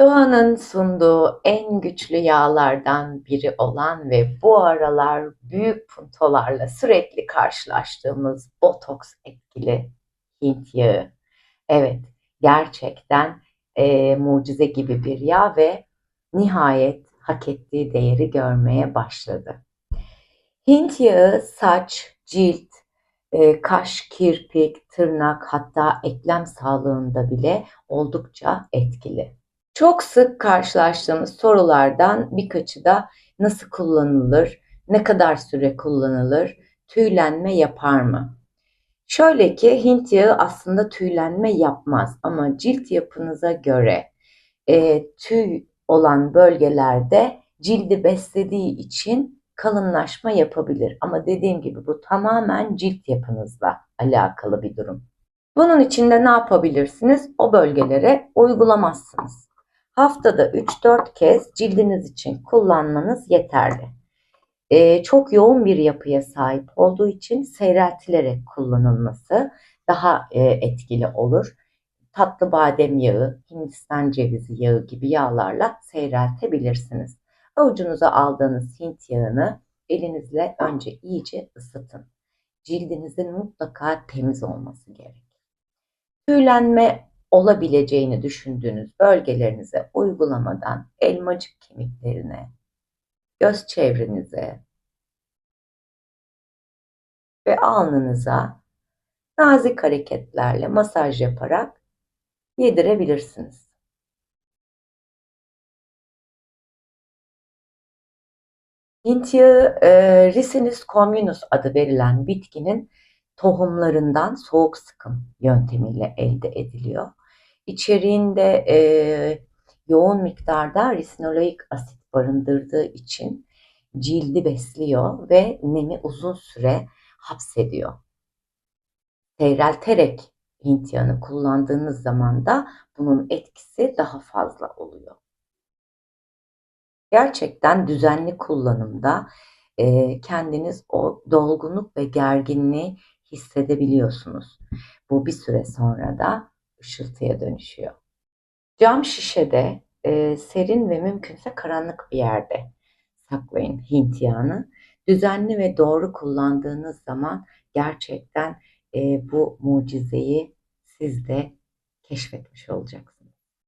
Doğanın sunduğu en güçlü yağlardan biri olan ve bu aralar büyük puntolarla sürekli karşılaştığımız botoks etkili Hint yağı. Evet, gerçekten eee, mucize gibi bir yağ ve nihayet hak ettiği değeri görmeye başladı. Hint yağı saç, cilt, e, kaş, kirpik, tırnak hatta eklem sağlığında bile oldukça etkili. Çok sık karşılaştığımız sorulardan birkaçı da nasıl kullanılır, ne kadar süre kullanılır, tüylenme yapar mı? Şöyle ki Hint yağı aslında tüylenme yapmaz ama cilt yapınıza göre e, tüy olan bölgelerde cildi beslediği için kalınlaşma yapabilir. Ama dediğim gibi bu tamamen cilt yapınızla alakalı bir durum. Bunun için de ne yapabilirsiniz? O bölgelere uygulamazsınız. Haftada 3-4 kez cildiniz için kullanmanız yeterli. Ee, çok yoğun bir yapıya sahip olduğu için seyreltilerek kullanılması daha e, etkili olur. Tatlı badem yağı, Hindistan cevizi yağı gibi yağlarla seyreltebilirsiniz. Avucunuza aldığınız Hint yağını elinizle önce iyice ısıtın. Cildinizin mutlaka temiz olması gerek. Tüylenme olabileceğini düşündüğünüz bölgelerinize uygulamadan elmacık kemiklerine, göz çevrenize ve alnınıza nazik hareketlerle masaj yaparak yedirebilirsiniz. Hint yağı e, Ricinus communis adı verilen bitkinin tohumlarından soğuk sıkım yöntemiyle elde ediliyor. İçeriğinde e, yoğun miktarda risinoloik asit barındırdığı için cildi besliyor ve nemi uzun süre hapsediyor. Seyrelterek Hint yağını kullandığınız zaman da bunun etkisi daha fazla oluyor. Gerçekten düzenli kullanımda e, kendiniz o dolgunluk ve gerginliği hissedebiliyorsunuz. Bu bir süre sonra da ışıltıya dönüşüyor. Cam şişede e, serin ve mümkünse karanlık bir yerde saklayın Hint yağını. Düzenli ve doğru kullandığınız zaman gerçekten e, bu mucizeyi siz de keşfetmiş olacaksınız.